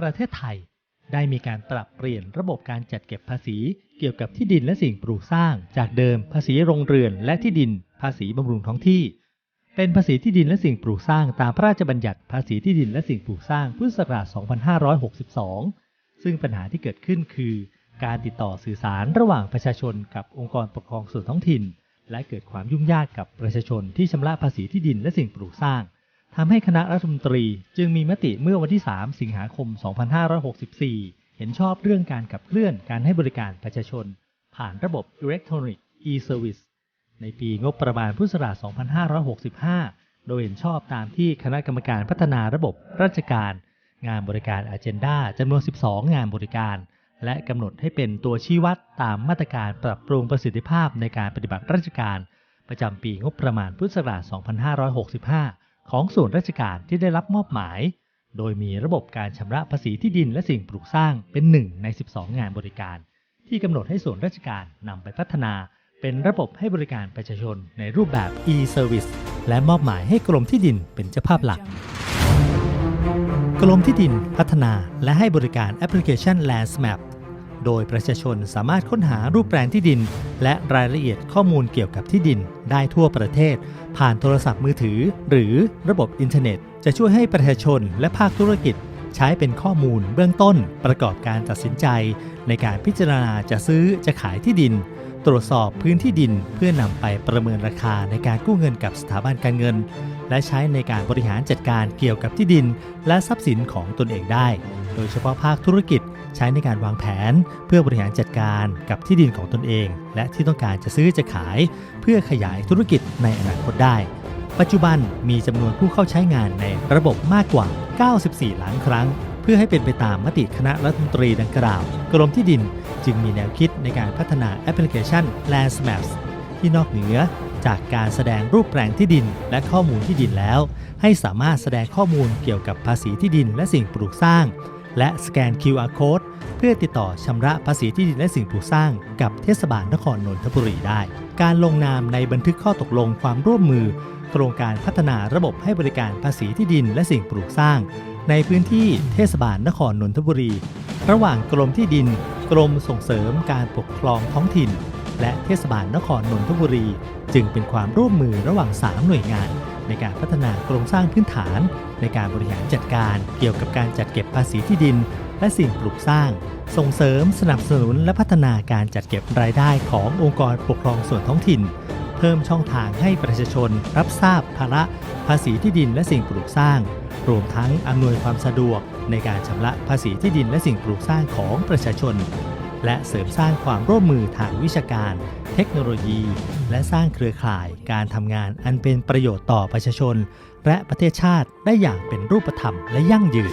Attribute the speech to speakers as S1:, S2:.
S1: ประเทศไทยได้มีการปรับเปลี่ยนระบบการจัดเก็บภาษีเกี่ยวกับที่ดินและสิ่งปลูกสร้าง จากเดิมภาษีโรงเรือนและที่ดิน ภาษีบำรุงท้องที่ เป็นภาษีที่ดินและสิ่งปลูกสร้างตามพระราชบัญญัติภาษีที่ดินและสิ่งปลูกสร้างพุทธศักราช 2562 ซึ่งปัญหาที่เกิดขึ้นคือ การติดต่อสื่อสารระหว่างประชาชนกับองค์กรปกครองส่วนท้องถิ่น และเกิดความยุ่งยากกับประชาชนที่ชำระภาษีที่ดินและสิ่งปลูกสร้าง ทำให้คณะรัฐมนตรีจึงมีมติเมื่อวันที่ 3 สิงหาคม 2564 เห็นชอบเรื่องการขับเคลื่อนการให้บริการประชาชน ผ่านระบบ Electronic e-Service ในปีงบประมาณพุทธศักราช 2565 โดยเห็นชอบตามที่คณะกรรมการพัฒนาระบบราชการ งานบริการ Agenda จำนวน 12 งานบริการ และกำหนดให้เป็นตัวชี้วัดตามมาตรการปรับปรุงประสิทธิภาพในการปฏิบัติราชการ ประจำปีงบประมาณพุทธศักราช 2565 ของส่วนราชการที่ได้รับมอบหมาย โดยมีระบบการชำระภาษีที่ดินและสิ่งปลูกสร้างเป็นหนึ่งใน 12 งานบริการ ที่กำหนดให้ส่วนราชการนำไปพัฒนา เป็นระบบให้บริการประชาชนในรูปแบบ e-service และมอบหมายให้กรมที่ดินเป็นเจ้าภาพหลักกรมที่ดินพัฒนาและให้บริการแอปพลิเคชัน Landsmap โดยประชาชนสามารถค้นหารูปแปลนที่ดิน และรายละเอียดข้อมูลเกี่ยวกับที่ดินได้ทั่วประเทศ ผ่านโทรศัพท์มือถือ หรือระบบอินเทอร์เน็ต จะช่วยให้ประชาชนและภาคธุรกิจ ใช้เป็นข้อมูลเบื้องต้น ประกอบการตัดสินใจ ในการพิจารณาจะซื้อจะขายที่ดิน ตรวจสอบพื้นที่ดินเพื่อนำไปประเมินราคาในการกู้เงินกับสถาบันการเงิน และใช้ในการบริหารจัดการเกี่ยวกับที่ดิน และทรัพย์สินของตนเองได้ โดยเฉพาะภาคธุรกิจใช้ในการวางแผน เพื่อบริหารจัดการกับที่ดินของตนเอง และที่ต้องการจะซื้อจะขาย เพื่อขยายธุรกิจในอนาคตได้ ปัจจุบันมีจำนวนผู้เข้าใช้งานในระบบมากกว่า 94 ล้านครั้ง พื่อให้เป็นไปตามมติคณะรัฐมนตรีดังกล่าว กรมที่ดินจึงมีแนวคิดในการพัฒนาแอปพลิเคชัน Landsmaps ที่นอกเหนือจากการแสดงรูปแปลงที่ดินและข้อมูลที่ดินแล้ว ให้สามารถแสดงข้อมูลเกี่ยวกับภาษีที่ดินและสิ่งปลูกสร้าง และสแกน QR Code เพื่อติดต่อชำระภาษีที่ดินและสิ่งปลูกสร้างกับเทศบาลนครนนทบุรีได้ การลงนามในบันทึกข้อตกลงความร่วมมือ โครงการพัฒนาระบบให้บริการภาษีที่ดินและสิ่งปลูกสร้าง ในพื้นที่เทศบาลนครนนทบุรี ระหว่างกรมที่ดิน กรมส่งเสริมการปกครองท้องถิ่น และเทศบาลนครนนทบุรี จึงเป็นความร่วมมือระหว่าง 3 หน่วยงาน ในการพัฒนาโครงสร้างพื้นฐาน ในการบริหารจัดการเกี่ยวกับการจัดเก็บภาษีที่ดิน และสิ่งปลูกสร้าง ส่งเสริมสนับสนุนและพัฒนาการจัดเก็บรายได้ขององค์กรปกครองส่วนท้องถิ่น เพิ่มช่องทางให้ประชาชนรับทราบภาระภาษีที่ดินและสิ่งปลูกสร้าง รวมทั้งอำนวยความสะดวกในการชำระภาษีที่ดินและสิ่งปลูกสร้างของประชาชน และเสริมสร้างความร่วมมือทางวิชาการ เทคโนโลยี และสร้างเครือข่ายการทำงานอันเป็นประโยชน์ต่อประชาชน และประเทศชาติได้อย่างเป็นรูปธรรมและยั่งยืน